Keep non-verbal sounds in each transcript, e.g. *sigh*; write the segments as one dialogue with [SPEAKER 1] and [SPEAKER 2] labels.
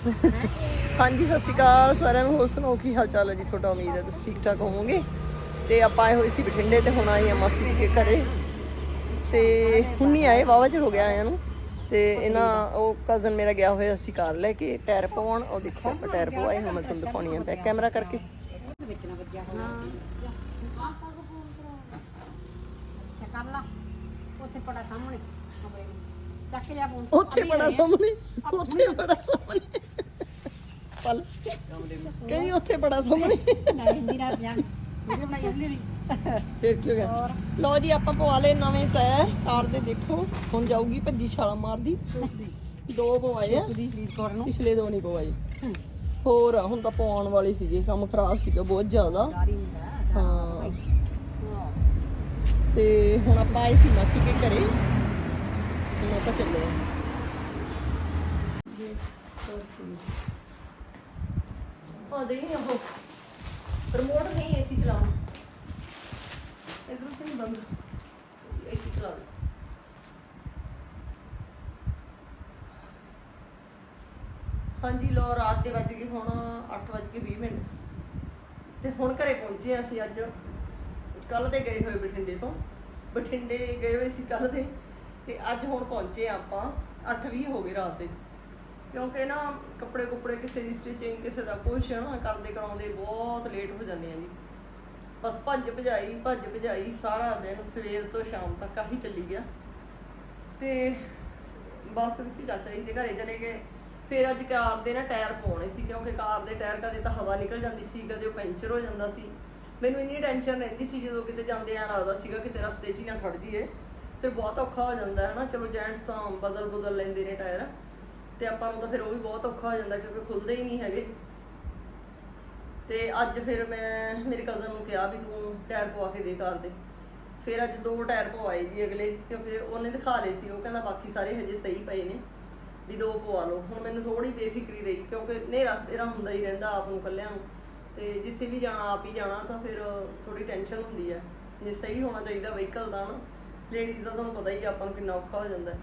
[SPEAKER 1] ਹਾਂਜੀ, ਸਤਿ ਸ਼੍ਰੀ ਅਕਾਲ ਸਾਰਿਆਂ ਨੂੰ। ਹੋਰ ਸੁਣਾਓ, ਕੀ ਹਾਲ ਚਾਲ ਹੈ ਜੀ? ਤੁਹਾਡਾ ਉਮੀਦ ਹੈ ਤੁਸੀਂ ਠੀਕ ਠਾਕ ਹੋਵੋਗੇ। ਤੇ ਆਪਾਂ ਆਏ ਹੋਏ ਸੀ ਬਠਿੰਡੇ ਤੇ ਹੁਣ ਆਏ ਆ ਮਾਸੀ ਦੇ ਘਰੇ। ਤੇ ਹੁਣ ਨਹੀਂ ਆਏ ਵਾਵਾ ਚਿਰ ਹੋ ਗਿਆ ਆਇਆਂ ਨੂੰ। ਤੇ ਇਹਨਾਂ, ਉਹ ਕਜ਼ਨ ਮੇਰਾ ਗਿਆ ਹੋਇਆ ਸੀ ਕਾਰ ਲੈ ਕੇ, ਟਾਇਰ ਪਵਾਉਣ। ਉਹ ਦੇਖੋ, ਆਪਾਂ ਟਾਇਰ ਪਵਾਏ, ਹੁਣ ਮੈਂ ਤੁਹਾਨੂੰ ਦਿਖਾਉਣੀ ਆ ਬੈਕ ਕੈਮਰਾ ਕਰਕੇ।
[SPEAKER 2] ਵਿੱਚ ਨਾ ਵੱਜਿਆ ਹੋਇਆ ਅੱਛਾ, ਕਰ ਲਾ। ਉੱਥੇ ਪੜਾ ਸਾਹਮਣੇ। ਕਮਰੇ ਚੱਕ ਲਿਆ ਫੋਨ।
[SPEAKER 1] ਉੱਥੇ ਬੜਾ ਸਾਹਮਣੇ ਉੱਥੇ ਬੜਾ ਸਾਹਮਣੇ। ਪਲ ਕਹਿੰਦੀ ਉੱਥੇ ਬੜਾ ਸਾਹਮਣੇ।
[SPEAKER 2] ਨਾ ਹਿੰਦੀ ਨਾਲ ਜਾਂ ਵੀਡੀਓ ਬਣਾਈ ਜਾਂਦੀ ਦੀ
[SPEAKER 1] ਫਿਰ ਕੀ ਹੋ ਗਿਆ? ਲਓ ਜੀ ਆਪਾਂ ਪਵਾ ਲਏ ਨਵੇਂ ਟਾਇਰ। ਕਾਰ ਦੇ ਦੇਖੋ ਹੁਣ ਜਾਊਗੀ ਭੱਜੀ ਛਾਲਾ ਮਾਰਦੀ। ਦੋ ਪਵਾਏ ਆ। ਪਿਛਲੇ ਦੋ ਨਹੀਂ ਪਵਾਏ। ਹੋਰ ਹੁਣ ਤਾਂ ਪਵਾਉਣ ਵਾਲੇ ਸੀਗੇ ਕੰਮ ਖਰਾਬ ਸੀਗਾ ਬਹੁਤ ਜ਼ਿਆਦਾ। ਹਾਂ। ਤੇ ਹੁਣ ਆਪਾਂ ਆਏ ਸੀ ਮਾਸੀ ਦੇ ਘਰੇ। ਹੁਣ ਆਪਾਂ ਚੱਲੇ ਆ ਦੇ ਨਹੀਂ ਉਹ। ਰਿਮੋਟ ਨਹੀਂ ਏਸੀ ਚਲਾਉਣ। ਇਧਰੋਂ ਤੇ ਬੰਦ? ਏਸੀ ਚਲਾ ਦੇ ਹਾਂਜੀ ਲੋ ਰਾਤ ਦੇ ਵੱਜ ਗਏ ਹੁਣ 8 ਵੱਜ ਕੇ 20 ਮਿੰਟ। ਤੇ ਹੁਣ ਘਰੇ ਪਹੁੰਚੇ ਅਸੀਂ ਅੱਜ। ਕੱਲ ਦੇ ਗਏ ਹੋਏ ਬਠਿੰਡੇ ਤੋਂ। ਬਠਿੰਡੇ ਗਏ ਹੋਏ ਸੀ ਕੱਲ ਦੇ। ਤੇ ਅੱਜ ਹੁਣ ਪਹੁੰਚੇ ਹਾਂ ਆਪਾਂ 8:20 ਹੋ ਗਏ ਰਾਤ ਦੇ। ਕਿਉਂਕਿ ਨਾ ਕੱਪੜੇ ਕੁਪੜੇ ਕਿਸੇ ਦੀ ਸਟਿਚਿੰਗ ਕਿਸੇ ਦਾ ਕੁਛ ਨਾ ਕਰਦੇ ਕਰਾਉਂਦੇ ਬਹੁਤ ਲੇਟ ਹੋ ਜਾਂਦੇ ਆ ਜੀ। ਬਸ ਭੱਜ ਭਜਾਈ ਭੱਜ ਭਜਾਈ ਸਾਰਾ ਦਿਨ, ਸਵੇਰ ਤੋਂ ਸ਼ਾਮ ਤੱਕ ਆਹੀ ਚੱਲੀ ਗਿਆ। ਤੇ ਬੱਸ ਵਿੱਚ ਚਾਚਾ ਜੀ ਦੇ ਘਰੇ ਚਲੇ ਗਏ। ਫਿਰ ਅੱਜ ਕਾਰ ਦੇ ਨਾ ਟਾਇਰ ਪਾਉਣੇ ਸੀ, ਕਿਉਂਕਿ ਕਾਰ ਦੇ ਟਾਇਰ ਕਦੇ ਤਾਂ ਹਵਾ ਨਿਕਲ ਜਾਂਦੀ ਸੀ, ਕਦੇ ਉਹ ਪੈਂਚਰ ਹੋ ਜਾਂਦਾ ਸੀ। ਮੈਨੂੰ ਇੰਨੀ ਟੈਨਸ਼ਨ ਰਹਿੰਦੀ ਸੀ ਜਦੋਂ ਕਿਤੇ ਜਾਂਦੇ ਆ ਲੱਗਦਾ ਸੀਗਾ, ਕਿਤੇ ਰਸਤੇ 'ਚ ਹੀ ਨਾ ਖੜ ਜਾਈਏ। ਫਿਰ ਬਹੁਤ ਔਖਾ ਹੋ ਜਾਂਦਾ ਹੈ ਨਾ, ਚਲੋ ਜੈਂਟਸ ਤਾਂ ਬਦਲ ਬਦਲ ਲੈਂਦੇ ਨੇ ਟਾਇਰ ਤੇ ਆਪਾਂ ਨੂੰ ਤਾਂ ਫਿਰ ਉਹ ਵੀ ਬਹੁਤ ਔਖਾ ਹੋ ਜਾਂਦਾ ਕਿਉਂਕਿ ਖੁੱਲਦੇ ਹੀ ਨਹੀਂ ਹੈਗੇ। ਤੇ ਅੱਜ ਫਿਰ ਮੈਂ, ਮੇਰੇ ਕਜ਼ਨ ਨੂੰ ਕਿਹਾ ਵੀ ਤੂੰ ਟਾਇਰ ਪਵਾ ਕੇ ਦੇ ਕਾਰ ਦੇ। ਫਿਰ ਅੱਜ ਦੋ ਟਾਇਰ ਪਵਾਏ ਜੀ ਅਗਲੇ, ਕਿਉਂਕਿ ਉਹਨੇ ਦਿਖਾ ਲਏ ਸੀ, ਉਹ ਕਹਿੰਦਾ ਬਾਕੀ ਸਾਰੇ ਹਜੇ ਸਹੀ ਪਏ ਨੇ, ਵੀ ਦੋ ਪਵਾ ਲਓ। ਹੁਣ ਮੈਨੂੰ ਥੋੜੀ ਬੇਫਿਕਰੀ ਰਹੀ, ਕਿਉਂਕਿ ਹਨੇਰਾ ਸਵੇਰਾ ਹੁੰਦਾ ਹੀ ਰਹਿੰਦਾ ਆਪ ਨੂੰ ਕੱਲਿਆਂ ਨੂੰ। ਤੇ ਜਿੱਥੇ ਵੀ ਜਾਣਾ, ਆਪ ਹੀ ਜਾਣਾ, ਤਾਂ ਫਿਰ ਥੋੜੀ ਟੈਨਸ਼ਨ ਹੁੰਦੀ ਹੈ। ਜੇ ਸਹੀ ਹੋਣਾ ਚਾਹੀਦਾ ਵਹੀਕਲ ਦਾ ਨਾ। ਲੇਡੀਜ਼ ਦਾ ਤੁਹਾਨੂੰ ਪਤਾ ਹੀ ਆਪਾਂ ਨੂੰ ਕਿੰਨਾ ਔਖਾ ਹੋ ਜਾਂਦਾ। ਹੈ।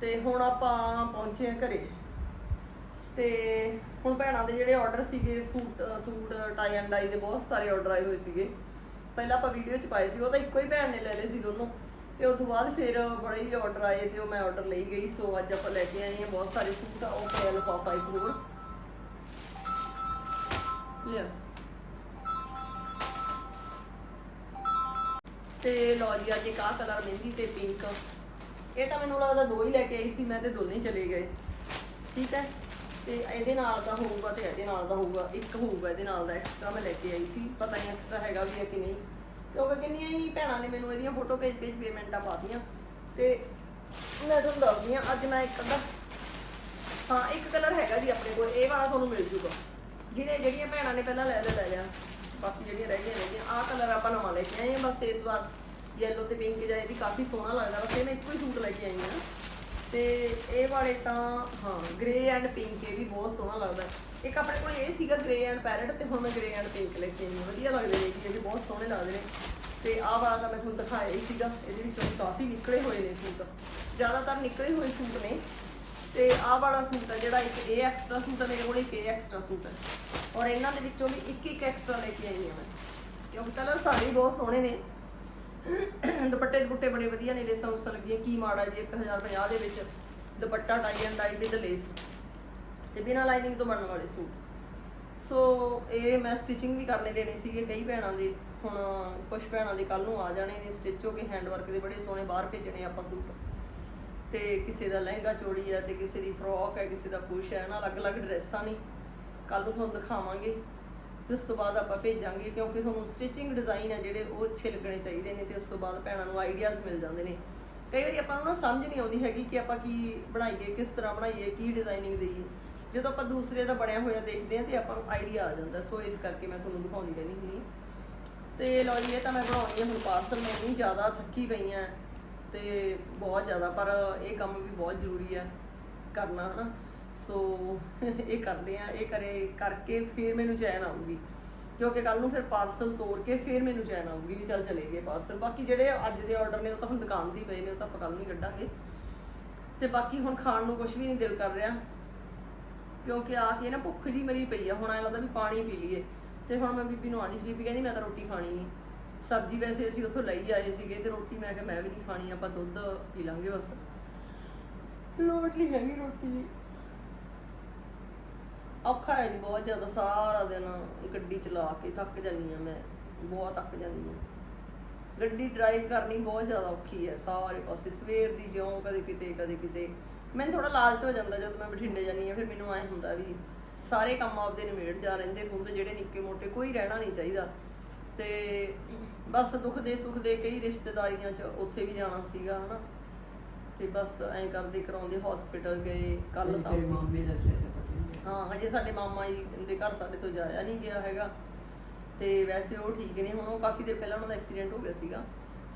[SPEAKER 1] ਤੇ ਹੁਣ ਆਪਾਂ ਪਹੁੰਚੇ ਆ ਘਰੇ। ਤੇ ਹੁਣ ਭੈਣਾਂ ਦੇ ਜਿਹੜੇ ਆਰਡਰ ਸੀਗੇ, suit suit tie and dye ਦੇ ਬਹੁਤ ਸਾਰੇ ਆਰਡਰ ਆਏ ਹੋਏ ਸੀਗੇ। ਪਹਿਲਾਂ ਆਪਾਂ ਵੀਡੀਓ ਚ ਪਾਏ ਸੀ, ਉਹ ਤਾਂ ਇੱਕੋ ਹੀ ਭੈਣ ਨੇ ਲੈ ਲਏ ਸੀ ਦੋਨੋਂ। ਤੇ ਉਸ ਤੋਂ ਬਾਅਦ ਫਿਰ ਬੜੇ ਹੀ ਆਰਡਰ ਆਏ ਤੇ ਉਹ ਮੈਂ ਆਰਡਰ ਲਈ ਗਈ। ਸੋ ਅੱਜ ਆਪਾਂ ਲੈ ਕੇ ਆਏ ਹਾਂ ਬਹੁਤ ਸਾਰੇ ਸੂਟ ਆ ਉਹ ਪਿਆ ਲਿਫਾਫਾ ਇੱਕ ਹੋਰ ਲਿਆ। ਤੇ ਲਓ ਜੀ, ਅੱਜ ਇੱਕ ਆਹ ਕਲਰ ਮਹਿੰਦੀ ਤੇ ਪਿੰਕ ਇਹ ਤਾਂ ਮੈਨੂੰ ਲੱਗਦਾ ਦੋ ਹੀ ਲੈ ਕੇ ਆਈ ਸੀ, ਮੈਂ ਤੇ ਦੋਨੇ ਹੀ ਚਲੇ ਗਏ। ਠੀਕ ਹੈ? ਤੇ ਇਹਦੇ ਨਾਲ ਦਾ ਹੋਊਗਾ ਤੇ ਇਹਦੇ ਨਾਲ ਦਾ ਹੋਊਗਾ, ਇੱਕ ਹੋਊਗਾ ਇਹਦੇ ਨਾਲ ਦਾ ਐਕਸਟਰਾ ਮੈਂ ਲੈ ਕੇ ਆਈ ਸੀ। ਪਤਾ ਨਹੀਂ ਐਕਸਟਰਾ ਹੈਗਾ ਵੀ ਹੈ ਕਿ ਨਹੀਂ। ਕਿਉਂਕਿ ਕਿੰਨੀਆਂ ਹੀ ਭੈਣਾਂ ਨੇ ਮੈਨੂੰ ਇਹਦੀਆਂ ਫੋਟੋ ਭੇਜ ਭੇਜ ਪੇਮੈਂਟਾਂ ਪਾਤੀਆਂ ਤੇ ਮੈਂ ਤੁਹਾਨੂੰ ਦੱਸਦੀ ਹਾਂ, ਅੱਜ ਮੈਂ ਇੱਕ ਅੱਧਾ ਹਾਂ, ਇੱਕ ਕਲਰ ਹੈਗਾ ਜੀ ਆਪਣੇ ਕੋਲ, ਇਹ ਵਾਲਾ ਤੁਹਾਨੂੰ ਮਿਲ ਜੂਗਾ। ਜਿਹੜੇ ਜਿਹੜੀਆਂ ਭੈਣਾਂ ਨੇ ਪਹਿਲਾਂ ਲੈ ਲਿਆ ਲੈ ਲਿਆ। ਬਾਕੀ ਜਿਹੜੀਆਂ ਰਹਿ ਗਈਆਂ ਰਹਿ ਆਹ ਕਲਰ ਆਪਾਂ ਨਵਾਂ ਲੈ ਕੇ ਆਏ ਹਾਂ, ਬਸ ਇਸ ਵਾਰ ਯੈਲੋ ਤੇ ਪਿੰਕ ਜਿਹਾ ਇਹ ਵੀ ਕਾਫੀ ਸੋਹਣਾ ਲੱਗਦਾ। ਬਸ ਇਹ ਮੈਂ ਇੱਕੋ ਹੀ ਸੂਟ ਲੈ ਕੇ ਆਈ ਹਾਂ। ਤੇ ਇਹ ਵਾਲੇ ਤਾਂ, ਹਾਂ ਗ੍ਰੇ ਐਂਡ ਪਿੰਕ ਇਹ ਵੀ ਬਹੁਤ ਸੋਹਣਾ ਲੱਗਦਾ। ਇੱਕ ਆਪਣੇ ਕੋਲ ਇਹ ਸੀਗਾ ਗ੍ਰੇ ਐਂਡ ਪੈਰਟ ਤੇ ਹੁਣ ਮੈਂ ਗ੍ਰੇ ਐਂਡ ਪਿੰਕ ਲੈ ਕੇ ਆਈ ਹਾਂ। ਵਧੀਆ ਲੱਗਦੇ ਨੇ ਜੀ, ਇਹ ਵੀ ਬਹੁਤ ਸੋਹਣੇ ਲੱਗਦੇ ਨੇ। ਤੇ ਆਹ ਵਾਲਾ ਤਾਂ ਮੈਂ ਤੁਹਾਨੂੰ ਦਿਖਾਇਆ ਹੀ ਸੀਗਾ। ਇਹਦੇ ਵਿੱਚੋਂ ਕਾਫੀ ਨਿਕਲੇ ਹੋਏ ਨੇ ਸੂਟ। ਜ਼ਿਆਦਾਤਰ ਨਿਕਲੇ ਹੋਏ ਸੂਟ ਨੇ। ਤੇ ਆਹ ਵਾਲਾ ਸੂਟ ਹੈ ਜਿਹੜਾ ਇੱਕ ਇਹ ਐਕਸਟਰਾ ਸੂਟ ਹੈ ਮੇਰੇ ਕੋਲ ਇੱਕ ਇਹ ਐਕਸਟਰਾ ਸੂਟ ਹੈ ਔਰ ਇਹਨਾਂ ਦੇ ਵਿੱਚੋਂ ਵੀ ਇੱਕ ਇੱਕ ਐਕਸਟਰਾ ਲੈ ਕੇ ਆਈ ਹਾਂ ਮੈਂ। ਕਿਉਂਕਿ ਕਲਰ ਸਾਰੇ ਬਹੁਤ ਸੋਹਣੇ ਨੇ। ਦੁਪੱਟੇ ਦੁਪੱਟੇ ਬੜੇ ਵਧੀਆ ਨੇ ਲੇਸਾਂ ਉਸਾਂ ਲੱਗੀਆਂ ਕੀ ਮਾੜਾ ਜੀ 1050 ਦੇ ਵਿੱਚ dupatta tie and dye with lace ਤੇ ਬਿਨਾਂ ਲਾਈਨਿੰਗ ਤੋਂ ਬਣਨ ਵਾਲੇ ਸੂਟ। ਸੋ ਇਹ ਮੈਂ ਸਟਿਚਿੰਗ ਵੀ ਕਰਨੇ ਦੇਣੇ ਸੀਗੇ ਕਈ ਭੈਣਾਂ ਦੇ। ਹੁਣ ਕੁਝ ਭੈਣਾਂ ਦੇ ਕੱਲ ਨੂੰ ਆ ਜਾਣੇ ਨੇ ਸਟਿਚ ਹੋ ਕੇ ਹੈਂਡ ਵਰਕ ਦੇ ਬੜੇ ਸੋਹਣੇ ਬਾਹਰ ਭੇਜਣੇ ਆਪਾਂ ਸੂਟ। ਤੇ ਕਿਸੇ ਦਾ ਲਹਿੰਗਾ ਚੋਲੀ ਹੈ ਤੇ ਕਿਸੇ ਦੀ ਫਰੋਕ ਹੈ ਕਿਸੇ ਦਾ ਕੁਛ ਹੈ ਨਾ ਅਲੱਗ-ਅਲੱਗ ਡਰੈਸਾਂ ਨੇ। ਕੱਲ ਨੂੰ ਤੁਹਾਨੂੰ ਦਿਖਾਵਾਂਗੇ ਤੇ ਉਸ ਤੋਂ ਬਾਅਦ ਆਪਾਂ ਭੇਜਾਂਗੇ ਕਿਉਂਕਿ ਤੁਹਾਨੂੰ ਸਟਿਚਿੰਗ ਡਿਜ਼ਾਈਨ ਹੈ ਜਿਹੜੇ ਉਹ ਅੱਛੇ ਲੱਗਣੇ ਚਾਹੀਦੇ ਨੇ ਤੇ ਉਸ ਤੋਂ ਬਾਅਦ ਭੈਣਾਂ ਨੂੰ ਆਈਡੀਆਜ਼ ਮਿਲ ਜਾਂਦੇ ਨੇ। ਕਈ ਵਾਰੀ ਆਪਾਂ ਨੂੰ ਨਾ ਸਮਝ ਨਹੀਂ ਆਉਂਦੀ ਹੈਗੀ ਕਿ ਆਪਾਂ ਕੀ ਬਣਾਈਏ, ਕਿਸ ਤਰ੍ਹਾਂ ਬਣਾਈਏ, ਕੀ ਡਿਜ਼ਾਈਨਿੰਗ ਦੇਈਏ। ਜਦੋਂ ਆਪਾਂ ਦੂਸਰੇ ਦਾ ਬਣਿਆ ਹੋਇਆ ਦੇਖਦੇ ਹਾਂ ਤੇ ਆਪਾਂ ਨੂੰ ਆਈਡੀਆ ਆ ਜਾਂਦਾ। ਸੋ ਇਸ ਕਰਕੇ ਮੈਂ ਤੁਹਾਨੂੰ ਦਿਖਾਉਂਦੀ ਰਹਿੰਦੀ ਹੁੰਦੀ ਹਾਂ। ਤੇ ਲਓ ਜੀ, ਇਹ ਤਾਂ ਮੈਂ ਬਣਾਉਣੀ ਹੈ ਹੁਣ ਪਾਰਸਲ ਮੈਂ ਨਹੀਂ ਜ਼ਿਆਦਾ ਥੱਕੀ ਪਈ ਹਾਂ। ਤੇ ਬਹੁਤ ਜ਼ਿਆਦਾ, ਪਰ ਇਹ ਕੰਮ ਵੀ ਬਹੁਤ ਜ਼ਰੂਰੀ ਆ ਕਰਨਾ, ਹਨਾ। ਸੋ *laughs* ਇਹ ਕਰਦੇ ਆ, ਇਹ ਕਰੇ, ਕਰਕੇ ਫਿਰ ਮੈਨੂੰ ਚੈਨ ਆਊਗੀ। ਕਿਉਂਕਿ ਕੱਲ ਨੂੰ ਫਿਰ ਪਾਰਸਲ ਤੋੜ ਕੇ ਫਿਰ ਮੈਨੂੰ ਚੈਨ ਆਊਗੀ ਵੀ ਚੱਲ ਚਲੇ ਗਏ ਪਾਰਸਲ ਬਾਕੀ ਜਿਹੜੇ ਅੱਜ ਦੇ ਆਰਡਰ ਨੇ ਉਹ ਤਾਂ ਹੁਣ ਦੁਕਾਨ ਤੇ ਪਏ ਨੇ, ਉਹ ਤਾਂ ਆਪਾਂ ਕੱਲ ਨੂੰ ਹੀ ਕੱਢਾਂਗੇ। ਤੇ ਬਾਕੀ ਹੁਣ ਖਾਣ ਨੂੰ ਕੁਝ ਵੀ ਨਹੀਂ ਦਿਲ ਕਰ ਰਿਹਾ। ਕਿਉਂਕਿ ਆ ਕੇ ਨਾ ਭੁੱਖ ਜੀ ਮਰੀ ਪਈ ਆ, ਹੁਣ ਐਂ ਲੱਗਦਾ ਵੀ ਪਾਣੀ ਪੀ ਲਈਏ। ਤੇ ਹੁਣ ਮੈਂ ਬੀਬੀ ਨੂੰ ਆਣੀ ਸੀ, ਬੀਬੀ ਕਹਿੰਦੀ ਮੈਂ ਤਾਂ ਰੋਟੀ ਖਾਣੀ ਨਹੀਂ ਸਬਜ਼ੀ ਵੈਸੇ ਅਸੀਂ ਉੱਥੋਂ ਲਈ ਆਏ ਸੀਗੇ ਤੇ ਰੋਟੀ ਮੈਂ ਕਿਹਾ ਮੈਂ ਵੀ ਨਹੀਂ ਖਾਣੀ, ਆਪਾਂ ਦੁੱਧ ਪੀ ਲਾਂਗੇ ਬਸ। ਲੋੜ ਨਹੀਂ ਹੈਗੀ ਰੋਟੀ। ਦੀ ਔਖਾ ਹੈ ਜੀ ਬਹੁਤ ਜ਼ਿਆਦਾ, ਸਾਰਾ ਦਿਨ ਗੱਡੀ ਚਲਾ ਕੇ ਥੱਕ ਜਾਂਦੀ ਆ ਮੈਂ, ਬਹੁਤ ਥੱਕ ਜਾਂਦੀ ਆ ਗੱਡੀ ਡਰਾਈਵ ਕਰਨੀ ਬਹੁਤ ਜ਼ਿਆਦਾ ਔਖੀ ਹੈ, ਸਾਰੇ ਪਾਸੇ, ਸਵੇਰ ਦੀ ਜਿਉਂ ਕਦੇ ਕਿਤੇ ਕਦੇ ਕਿਤੇ। ਮੈਨੂੰ ਥੋੜਾ ਲਾਲਚ ਹੋ ਜਾਂਦਾ ਜਦੋਂ ਮੈਂ ਬਠਿੰਡੇ ਜਾਂਦੀ ਆ ਫਿਰ ਮੈਨੂੰ ਐ ਹੁੰਦਾ ਵੀ ਸਾਰੇ ਕੰਮ ਆਪਦੇ ਨਿਬੇੜ ਜਾ ਰਹਿੰਦੇ ਹੁੰਦੇ, ਜਿਹੜੇ ਨਿੱਕੇ ਮੋਟੇ, ਕੋਈ ਰਹਿਣਾ ਨਹੀਂ ਚਾਹੀਦਾ। ਤੇ ਬਸ ਦੁੱਖ ਦੇ ਸੁੱਖ ਦੇ ਕਈ ਰਿਸ਼ਤੇਦਾਰੀਆਂ 'ਚ ਉੱਥੇ ਵੀ ਜਾਣਾ ਸੀਗਾ ਹਨਾ। ਤੇ ਬਸ ਐਂ ਕਰਦੇ ਕਰਾਉਂਦੇ ਹਸਪੀਟਲ ਗਏ ਕੱਲ ਤਾਂ
[SPEAKER 3] ਤੇਰੇ ਮਾਮੇ ਦਾ ਸਿਰ ਪਤਾ
[SPEAKER 1] ਹਾਂ ਹਜੇ ਸਾਡੇ ਮਾਮਾ ਜੀ ਦੇ ਘਰ ਸਾਡੇ ਤੋਂ ਜਾਇਆ ਨਹੀਂ ਗਿਆ ਹੈਗਾ। ਤੇ ਵੈਸੇ ਉਹ ਠੀਕ ਨੇ ਹੁਣ ਉਹ ਕਾਫੀ ਦੇਰ ਪਹਿਲਾਂ ਉਹਨਾਂ ਦਾ ਐਕਸੀਡੈਂਟ ਹੋ ਗਿਆ ਸੀਗਾ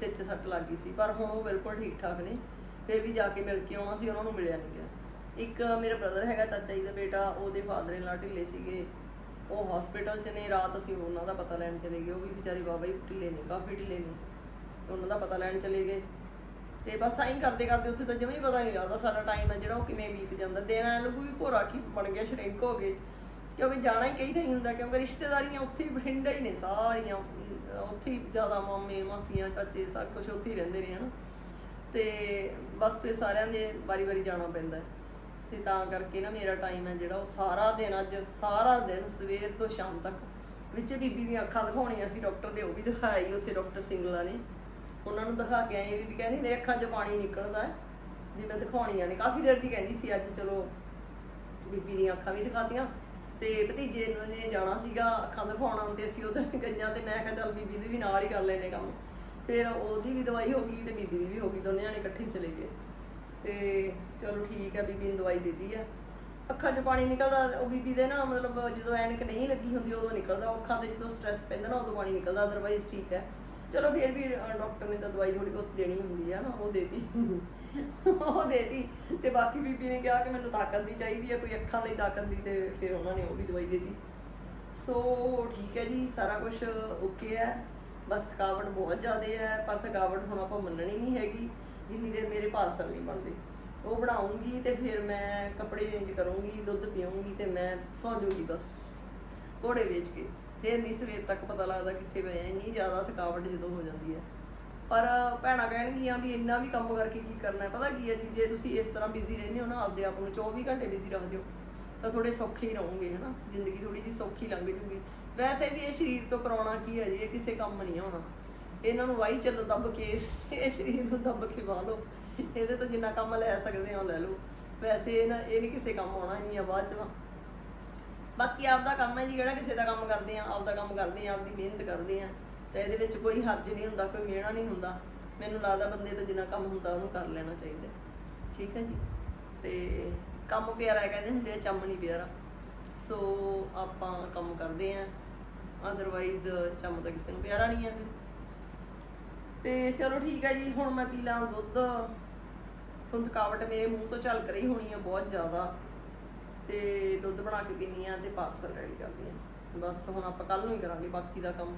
[SPEAKER 1] ਸਿਰ 'ਚ ਸੱਟ ਲੱਗ ਗਈ ਸੀ ਪਰ ਹੁਣ ਉਹ ਬਿਲਕੁਲ ਠੀਕ ਠਾਕ ਨੇ। ਫਿਰ ਵੀ ਜਾ ਕੇ ਮਿਲ ਕੇ ਆਉਣਾ ਸੀ ਉਹਨਾਂ ਨੂੰ ਮਿਲਿਆ ਨਹੀਂ ਗਿਆ। ਇੱਕ ਮੇਰਾ ਬ੍ਰਦਰ ਹੈਗਾ ਚਾਚਾ ਜੀ ਦਾ ਬੇਟਾ ਉਹਦੇ ਫਾਦਰ ਇਨ ਲਾ ਢਿੱਲੇ ਸੀਗੇ। ਉਹ ਹਸਪੀਟਲ 'ਚ ਨੇ, ਰਾਤ ਅਸੀਂ ਉਹਨਾਂ ਦਾ ਪਤਾ ਲੈਣ ਚਲੇ ਗਏ। ਉਹ ਵੀ ਵਿਚਾਰੇ ਬਾਬਾ ਜੀ ਢਿੱਲੇ ਨੇ ਕਾਫੀ ਢਿੱਲੇ ਨੇ ਉਹਨਾਂ ਦਾ ਪਤਾ ਲੈਣ ਚਲੇ ਗਏ। ਤੇ ਬਸ ਆਈਂ ਕਰਦੇ ਕਰਦੇ ਉੱਥੇ ਤਾਂ ਜਮਾ ਹੀ ਪਤਾ ਨਹੀਂ ਲੱਗਦਾ ਸਾਡਾ ਟਾਈਮ ਹੈ ਜਿਹੜਾ, ਉਹ ਕਿਵੇਂ ਬੀਤ ਜਾਂਦਾ। ਦਿਨ ਐ ਲੱਗੂ ਵੀ ਭੋਰਾ ਕੀ ਬਣ ਗਿਆ, ਸ਼ਰਿੰਕ ਹੋ ਗਏ। ਕਿਉਂਕਿ ਜਾਣਾ ਹੀ ਕਈ ਨਹੀਂ ਹੁੰਦਾ, ਕਿਉਂਕਿ ਰਿਸ਼ਤੇਦਾਰੀਆਂ ਉੱਥੇ ਹੀ ਬਠਿੰਡਾ ਹੀ ਨੇ ਸਾਰੀਆਂ। ਉੱਥੇ ਹੀ ਜ਼ਿਆਦਾ ਮਾਮੇ, ਮਾਸੀਆਂ, ਚਾਚੇ, ਸਭ ਕੁਝ ਉੱਥੇ ਹੀ ਰਹਿੰਦੇ ਨੇ, ਹਨਾ। ਤੇ ਬਸ ਫਿਰ ਸਾਰਿਆਂ ਦੇ ਵਾਰੀ-ਵਾਰੀ ਜਾਣਾ ਪੈਂਦਾ ਹੈ। ਤੇ ਤਾਂ ਕਰਕੇ ਨਾ ਮੇਰਾ ਟਾਈਮ ਹੈ ਜਿਹੜਾ ਉਹ ਸਾਰਾ ਦਿਨ ਅੱਜ, ਸਾਰਾ ਦਿਨ ਸਵੇਰ ਤੋਂ ਸ਼ਾਮ ਤੱਕ ਵਿੱਚ ਬੀਬੀ ਦੀਆਂ ਅੱਖਾਂ ਦਿਖਾਉਣੀਆਂ ਸੀ ਡਾਕਟਰ ਦੇ, ਉਹ ਵੀ ਦਿਖਾਈ ਉੱਥੇ ਡਾਕਟਰ ਸਿੰਗਲਾ ਨੇ। ਉਹਨਾਂ ਨੂੰ ਦਿਖਾ ਕੇ ਆਏ ਬੀਬੀ ਕਹਿੰਦੀ ਮੇਰੇ ਅੱਖਾਂ 'ਚੋਂ ਪਾਣੀ ਨਿਕਲਦਾ ਹੈ, ਵੀ ਮੈਂ ਦਿਖਾਉਣੀਆਂ ਨੇ। ਕਾਫੀ ਦੇਰ ਦੀ ਕਹਿੰਦੀ ਸੀ ਅੱਜ, ਚਲੋ ਬੀਬੀ ਦੀਆਂ ਅੱਖਾਂ ਵੀ ਦਿਖਾਤੀਆਂ। ਤੇ ਭਤੀਜੇ ਨੂੰ ਨੇ ਜਾਣਾ ਸੀਗਾ ਅੱਖਾਂ ਦਿਖਾਉਣਾ ਤੇ ਅਸੀਂ ਉਧਰ ਗਈਆਂ ਤੇ ਮੈਂ ਕਿਹਾ ਚੱਲ ਬੀਬੀ ਦੀ ਵੀ ਨਾਲ ਹੀ ਕਰ ਲੈਨੇ ਕੰਮ। ਫਿਰ ਉਹਦੀ ਵੀ ਦਵਾਈ ਹੋ ਗਈ ਤੇ ਬੀਬੀ ਦੀ ਵੀ ਹੋ ਗਈ, ਦੋਨੇ ਜਣੇ ਇਕੱਠੇ ਚਲੇ ਗਏ। ਤੇ ਚਲੋ ਠੀਕ ਹੈ ਬੀਬੀ ਨੇ ਦਵਾਈ ਦੇ ਦਿੱਤੀ ਆ। ਅੱਖਾਂ 'ਚ ਪਾਣੀ ਨਿਕਲਦਾ, ਉਹ ਬੀਬੀ ਦੇ ਨਾ ਮਤਲਬ ਜਦੋਂ ਐਨਕ ਨਹੀਂ ਲੱਗੀ ਹੁੰਦੀ ਉਦੋਂ ਨਿਕਲਦਾ, ਉਹ ਅੱਖਾਂ ਤੇ ਜਦੋਂ ਸਟ੍ਰੈਸ ਪੈਂਦਾ ਨਾ ਉਦੋਂ ਪਾਣੀ ਨਿਕਲਦਾ ਅਦਰਵਾਈਜ਼ ਠੀਕ ਹੈ ਚਲੋ ਫਿਰ ਵੀ ਡਾਕਟਰ ਨੇ ਤਾਂ ਦਵਾਈ ਥੋੜੀ ਬਹੁਤ ਦੇਣੀ ਹੁੰਦੀ ਆ ਨਾ, ਉਹ ਦੇਤੀ। ਉਹ ਦੇਤੀ ਤੇ ਬਾਕੀ ਬੀਬੀ ਨੇ ਕਿਹਾ ਕਿ ਮੈਨੂੰ ਤਾਕਤ ਦੀ ਚਾਹੀਦੀ ਹੈ ਕੋਈ ਅੱਖਾਂ ਲਈ ਤਾਕਤ ਦੀ ਤੇ ਫਿਰ ਉਹਨਾਂ ਨੇ ਉਹ ਵੀ ਦਵਾਈ ਦੇਤੀ। ਸੋ ਠੀਕ ਹੈ ਜੀ, ਸਾਰਾ ਕੁਝ ਓਕੇ ਹੈ ਬਸ ਥਕਾਵਟ ਬਹੁਤ ਜ਼ਿਆਦਾ ਹੈ ਪਰ ਥਕਾਵਟ ਹੁਣ ਆਪਾਂ ਮੰਨਣੀ ਨਹੀਂ ਹੈਗੀ। ਜਿੰਨੀ ਦੇਰ ਮੇਰੇ ਪਾਰਸਲ ਨਹੀਂ ਬਣਦੇ। ਉਹ ਬਣਾਉਂਗੀ ਤੇ ਫਿਰ ਮੈਂ ਕੱਪੜੇ ਚੇਂਜ ਕਰੂੰਗੀ, ਦੁੱਧ ਪੀਉਂਗੀ ਤੇ ਮੈਂ ਸੌਂ ਜਾਊਂਗੀ ਬਸ। ਘੋੜੇ ਵੇਚ ਕੇ। ਫਿਰ ਨਹੀਂ ਸਵੇਰ ਤੱਕ ਪਤਾ ਲੱਗਦਾ ਕਿੱਥੇ ਪਏ ਇੰਨੀ ਜ਼ਿਆਦਾ ਥਕਾਵਟ ਜਦੋਂ ਹੋ ਜਾਂਦੀ ਹੈ। ਪਰ ਭੈਣਾਂ ਕਹਿਣਗੀਆਂ ਵੀ ਇੰਨਾ ਵੀ ਕੰਮ ਕਰਕੇ ਕੀ ਕਰਨਾ ਹੈ। ਪਤਾ ਕੀ ਹੈ ਜੀ, ਜੇ ਤੁਸੀਂ ਇਸ ਤਰ੍ਹਾਂ ਬਿਜ਼ੀ ਰਹਿੰਦੇ ਹੋ ਨਾ, ਆਪਦੇ ਆਪ ਨੂੰ 24 ਘੰਟੇ ਬਿਜ਼ੀ ਰੱਖਦੇ ਹੋ, ਤਾਂ ਥੋੜੇ ਸੌਖੇ ਹੀ ਰਹੋਗੇ ਹਨਾ ਜ਼ਿੰਦਗੀ ਥੋੜੀ ਜਿਹੀ ਸੌਖੀ ਲੰਘ ਜੂਗੀ। ਵੈਸੇ ਵੀ ਇਹ ਸਰੀਰ ਤੋਂ ਕਰਾਉਣਾ ਕੀ ਹੈ ਜੀ? ਇਹ ਕਿਸੇ ਕੰਮ ਨਹੀਂ ਆਉਣਾ। ਇਹਨਾਂ ਨੂੰ ਵਾਈ ਚੱਲੋ ਦੱਬ ਕੇ, ਇਹ ਸਰੀਰ ਨੂੰ ਦੱਬ ਕੇ ਵਾਹ ਲਓ। ਇਹਦੇ ਤੋਂ ਜਿੰਨਾ ਕੰਮ ਲੈ ਸਕਦੇ ਹੋ, ਲੈ ਲਓ। ਵੈਸੇ ਇਹ ਨਾ, ਇਹ ਨਹੀਂ ਕਿਸੇ ਕੰਮ ਆਉਣਾ ਨਹੀਂ ਆ ਬਾਅਦ ਚ। ਤਾਂ ਬਾਕੀ ਆਪਦਾ ਕੰਮ ਹੈ ਜੀ, ਜਿਹੜਾ ਕਿਸੇ ਦਾ ਕੰਮ ਕਰਦੇ ਆ, ਆਪਦਾ ਕੰਮ ਕਰਦੇ ਆ, ਆਪਦੀ ਮਿਹਨਤ ਕਰਦੇ ਆ। ਤੇ ਇਹਦੇ ਵਿੱਚ ਕੋਈ ਹਰਜ ਨਹੀਂ ਹੁੰਦਾ, ਕੋਈ ਮਿਹਣਾ ਨਹੀਂ ਹੁੰਦਾ। ਮੈਨੂੰ ਲੱਗਦਾ ਬੰਦੇ ਤੋਂ ਜਿੰਨਾ ਕੰਮ ਹੁੰਦਾ, ਉਹਨੂੰ ਕਰ ਲੈਣਾ ਚਾਹੀਦਾ। ਠੀਕ ਹੈ ਜੀ? ਤੇ ਕੰਮ ਪਿਆਰਾ ਕਹਿੰਦੇ ਹੁੰਦੇ ਆ, ਚੰਮ ਨਹੀਂ ਪਿਆਰਾ। ਸੋ ਆਪਾਂ ਕੰਮ ਕਰਦੇ ਆ। ਅਦਰਵਾਈਜ਼ ਚੰਮ ਤਾਂ ਕਿਸੇ ਨੂੰ ਪਿਆਰਾ ਨਹੀਂ ਹੈ ਫਿਰ। ਤੇ ਚਲੋ ਠੀਕ ਹੈ ਜੀ, ਹੁਣ ਮੈਂ ਪੀ ਲਾਂ ਦੁੱਧ। ਤੁਹਾਨੂੰ ਥਕਾਵਟ ਮੇਰੇ ਮੂੰਹ ਤੋਂ ਝਲਕ ਰਹੀ ਹੋਣੀ ਹੈ ਬਹੁਤ ਜ਼ਿਆਦਾ। ਤੇ ਦੁੱਧ ਬਣਾ ਕੇ ਪੀਨੀ ਆ ਤੇ ਪਾਰਸਲ ਰੈਡੀ ਕਰਦੀ ਆ ਬਸ ਹੁਣ ਆਪਾਂ ਕੱਲ ਨੂੰ ਹੀ ਕਰਾਂਗੇ ਬਾਕੀ ਦਾ ਕੰਮ।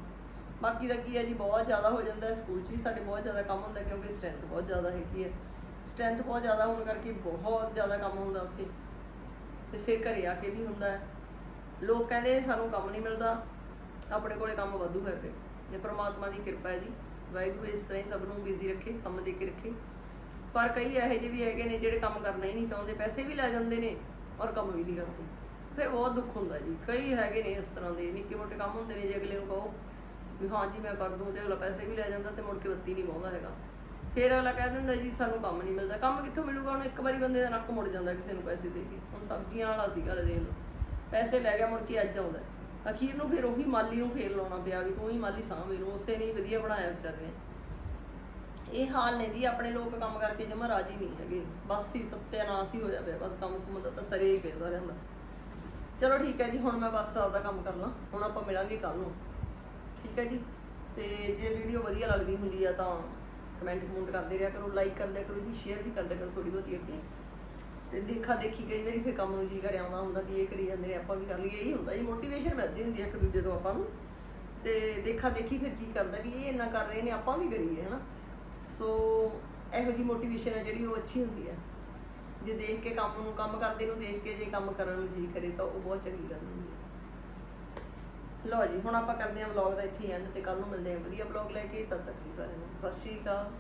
[SPEAKER 1] ਬਾਕੀ ਦਾ ਕੀ ਹੈ ਜੀ, ਬਹੁਤ ਜ਼ਿਆਦਾ ਹੋ ਜਾਂਦਾ ਸਕੂਲ 'ਚ ਵੀ, ਸਾਡੇ ਬਹੁਤ ਜ਼ਿਆਦਾ ਕੰਮ ਹੁੰਦਾ ਕਿਉਂਕਿ ਸਟਰੈਂਥ ਬਹੁਤ ਜ਼ਿਆਦਾ ਹੈਗੀ ਹੈ ਸਟਰੈਂਥ ਬਹੁਤ ਜ਼ਿਆਦਾ ਹੋਣ ਕਰਕੇ ਬਹੁਤ ਜ਼ਿਆਦਾ ਕੰਮ ਹੁੰਦਾ ਉੱਥੇ। ਤੇ ਫਿਰ ਘਰੇ ਆ ਕੇ ਵੀ ਹੁੰਦਾ ਲੋਕ ਕਹਿੰਦੇ ਸਾਨੂੰ ਕੰਮ ਨਹੀਂ ਮਿਲਦਾ। ਆਪਣੇ ਕੋਲੇ ਕੰਮ ਵਾਧੂ ਹੈ ਤੇ ਇਹ ਪ੍ਰਮਾਤਮਾ ਦੀ ਕਿਰਪਾ ਹੈ ਜੀ। ਵਾਹਿਗੁਰੂ ਇਸ ਤਰ੍ਹਾਂ ਹੀ ਸਭ ਨੂੰ ਬਿਜ਼ੀ ਰੱਖੇ, ਕੰਮ ਦੇ ਕੇ ਰੱਖੇ। ਪਰ ਕਈ ਇਹੋ ਜਿਹੇ ਵੀ ਹੈਗੇ ਨੇ ਜਿਹੜੇ ਕੰਮ ਕਰਨਾ ਹੀ ਨਹੀਂ ਚਾਹੁੰਦੇ, ਪੈਸੇ ਵੀ ਲੈ ਜਾਂਦੇ ਨੇ ਔਰ ਕੰਮ ਵੀ ਨਹੀਂ ਕਰਦੇ। ਫਿਰ ਬਹੁਤ ਦੁੱਖ ਹੁੰਦਾ ਜੀ। ਕਈ ਹੈਗੇ ਨੇ ਇਸ ਤਰ੍ਹਾਂ ਦੇ, ਨਿੱਕੇ ਮੋਟੇ ਕੰਮ ਹੁੰਦੇ ਨੇ ਜੇ ਅਗਲੇ ਨੂੰ ਕਹੋ ਵੀ ਹਾਂ ਜੀ ਮੈਂ ਕਰ ਦੂੰ ਤੇ ਅਗਲਾ ਪੈਸੇ ਵੀ ਲੈ ਜਾਂਦਾ ਤੇ ਮੁੜ ਕੇ ਬੱਤੀ ਨਹੀਂ ਪਾਉਂਦਾ ਹੈਗਾ। ਫਿਰ ਅਗਲਾ ਕਹਿ ਦਿੰਦਾ ਜੀ, ਸਾਨੂੰ ਕੰਮ ਨਹੀਂ ਮਿਲਦਾ। ਕੰਮ ਕਿੱਥੋਂ ਮਿਲੂਗਾ? ਉਹਨੂੰ ਇੱਕ ਵਾਰੀ ਬੰਦੇ ਦਾ ਨੱਕ ਮੁੜ ਜਾਂਦਾ ਕਿਸੇ ਨੂੰ ਪੈਸੇ ਦੇ ਕੇ। ਹੁਣ ਸਬਜ਼ੀਆਂ ਵਾਲਾ ਸੀਗਾ ਲੈ ਦੇਖ ਲਓ ਪੈਸੇ ਲੈ ਗਿਆ, ਮੁੜ ਕੇ ਅੱਜ ਆਉਂਦਾ। ਅਖੀਰ ਨੂੰ ਫਿਰ ਉਹੀ ਮਾਲੀ ਨੂੰ ਫੇਰ ਲਾਉਣਾ ਪਿਆ ਵੀ ਤੂੰ ਹੀ ਮਾਲੀ ਸਾਂਭ ਇਹਨੂੰ ਉਸੇ ਨੇ ਹੀ ਵਧੀਆ ਬਣਾਇਆ ਵਿਚਾਰੇ ਨੇ। ਇਹ ਹਾਲ ਨੇ ਜੀ, ਆਪਣੇ ਲੋਕ ਕੰਮ ਕਰਕੇ ਜਮਾ ਰਾਜੀ ਨਹੀਂ ਹੈਗੇ। ਬਸ ਹੀ ਸੱਤਿਆਨਾਸ਼ ਹੀ ਹੋਇਆ ਪਿਆ, ਬਸ ਕੰਮ ਕੁਮ ਦਾ ਤਾਂ ਸਰੇ ਹੀ ਫਿਰਦਾ ਰਹਿੰਦਾ। ਚਲੋ ਠੀਕ ਹੈ ਜੀ, ਹੁਣ ਮੈਂ ਬਸ ਆਪਦਾ ਕੰਮ ਕਰ ਲਾਂ, ਹੁਣ ਆਪਾਂ ਮਿਲਾਂਗੇ ਕੱਲ ਨੂੰ। ਠੀਕ ਹੈ ਜੀ, ਤੇ ਜੇ ਵੀਡੀਓ ਵਧੀਆ ਲੱਗਦੀ ਹੁੰਦੀ ਆ ਤਾਂ ਕਮੈਂਟ ਕਮੈਂਟ ਕਰਦੇ ਰਿਹਾ ਕਰੋ ਲਾਈਕ ਕਰਦੇ ਕਰੋ ਜੀ ਸ਼ੇਅਰ ਵੀ ਕਰਦੇ ਕਰੋ ਥੋੜੀ ਬਹੁਤੀ ਅੱਗੇ। ਤੇ ਦੇਖਾ ਦੇਖੀ ਕਈ ਵਾਰੀ ਫਿਰ ਕੰਮ ਨੂੰ ਜੀ ਕਰ ਆਉਂਦਾ ਹੁੰਦਾ ਵੀ ਇਹ ਕਰੀ ਜਾਂਦੇ ਨੇ, ਆਪਾਂ ਵੀ ਕਰ ਲਈਏ, ਇਹੀ ਹੁੰਦਾ ਜੀ ਮੋਟੀਵੇਸ਼ਨ ਮਿਲਦੀ ਹੁੰਦੀ ਹੈ ਇੱਕ ਦੂਜੇ ਤੋਂ ਆਪਾਂ ਨੂੰ। ਤੇ ਦੇਖਾ ਦੇਖੀ ਫਿਰ ਜੀ ਕਰਦਾ ਵੀ ਇਹ ਇੰਨਾ ਕਰ ਰਹੇ ਨੇ, ਆਪਾਂ ਵੀ ਕਰੀਏ, ਹਨਾ। ਸੋ ਇਹੋ ਜੀ ਮੋਟੀਵੇਸ਼ਨ ਹੈ ਜਿਹੜੀ ਉਹ ਅੱਛੀ ਹੁੰਦੀ ਹੈ ਜੇ ਦੇਖ ਕੇ ਕੰਮ ਨੂੰ, ਕੰਮ ਕਰਦੇ ਨੂੰ ਦੇਖ ਕੇ ਜੇ ਕੰਮ ਕਰਨ ਨੂੰ ਜੀ ਕਰੇ ਤਾਂ ਉਹ ਬਹੁਤ ਚੰਗੀ ਗੱਲ ਹੁੰਦੀ ਹੈ ਲਓ ਜੀ, ਹੁਣ ਆਪਾਂ ਕਰਦੇ ਹਾਂ ਵਲੌਗ ਦਾ ਇੱਥੇ ਐਂਡ ਤੇ ਕੱਲ ਨੂੰ ਮਿਲਦੇ ਹਾਂ ਵਧੀਆ ਵਲੌਗ ਲੈ ਕੇ, ਤਦ ਤੱਕ ਲਈ ਸਾਰਿਆਂ ਨੂੰ। ਸਤਿ ਸ਼੍ਰੀ ਅਕਾਲ।